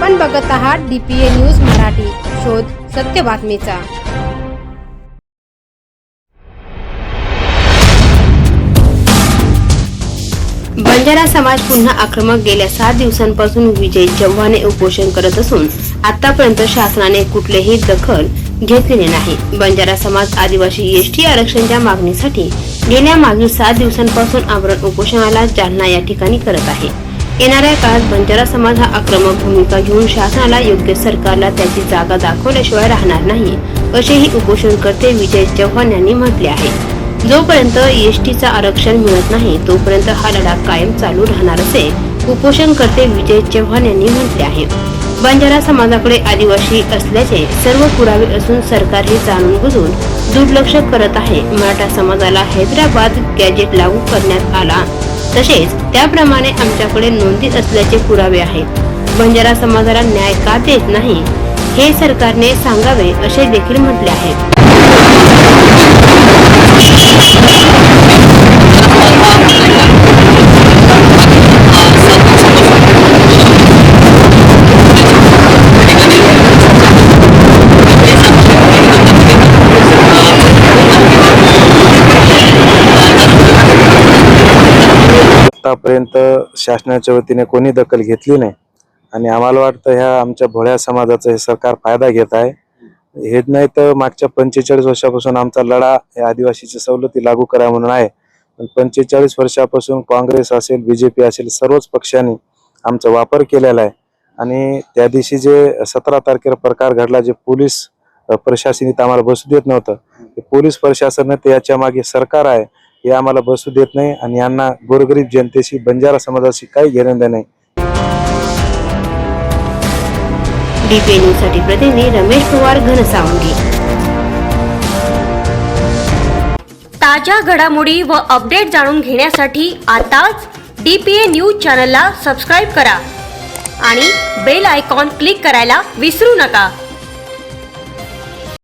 आपण बघत आहात डीपीए न्यूज मराठी. शोध सत्य बातमीचा. बंजारा समाज पुन्हा आक्रमक गेल्या सात दिवसांपासून विजय चव्हाणे उपोषण करत असून आतापर्यंत शासनाने कुठलेही दखल घेतलेले नाही. बंजारा समाज आदिवासी एसटी आरक्षणच्या मागणीसाठी गेल्या मागील सात दिवसांपासून आवरण उपोषणाला जालना या ठिकाणी करत आहे. येणाऱ्या काळात बंजारा समाज हा आक्रमक भूमिका घेऊन शासनाला योग्य सरकारला त्याची जागा दाखवल्याशिवाय राहणार नाही असेही उपोषणकर्ते विजय चव्हाण यांनी म्हटले आहे. जोपर्यंत एसटीचं आरक्षण मिळत नाही तोपर्यंत हा लढा कायम चालू राहणार असे उपोषणकर्ते विजय चव्हाण यांनी म्हटले आहे. बंजारा समाजाकडे आदिवासी असल्याचे सर्व पुरावे असून सरकार हे जाणून बुजून दुर्लक्ष करत आहे. मराठा समाजाला हैदराबाद गॅजेट लागू करण्यात आला. तसेच त्याप्रमाणे आमच्याकडे नोंदी असल्याचे पुरावे आहेत. बंजारा समाजाला न्याय का देत नाही? हे सरकारने सांगावे असे देखील म्हटले आहे. आतापर्यंत शासनाच्या वतीने कोणी दखल घेतली नाही. आणि आम्हाला वाटतं ह्या आमच्या भोळ्या समाजाचा हे सरकार फायदा घेत आहे. हे नाही तर मागच्या पंचेचाळीस वर्षापासून आमचा लढा या आदिवासीच्या सवलती लागू करा म्हणून आहे. पण पंचेचाळीस वर्षापासून काँग्रेस असेल बीजेपी असेल सर्वच पक्षांनी आमचा वापर केलेला आहे. आणि त्या दिवशी जे सतरा तारखेला प्रकार घडला जे पोलीस अ, प्रशासन इथं आम्हाला बसू देत नव्हतं. ते पोलीस प्रशासन ते याच्या मागे सरकार आहे. हे आम्हाला बसू देत नाही आणि यांना गोरगरीब जनतेशी बंजारा समाजाशी काही घेणं देणं नाही. डीपीए न्यूजसाठी प्रतिनिधी रमेश पवार घनसावंगी. ताज्या घडामोडी व अपडेट जाणून घेण्यासाठी आताच डीपीए न्यूज चॅनलला सबस्क्राईब करा आणि बेल आयकॉन क्लिक करायला विसरू नका.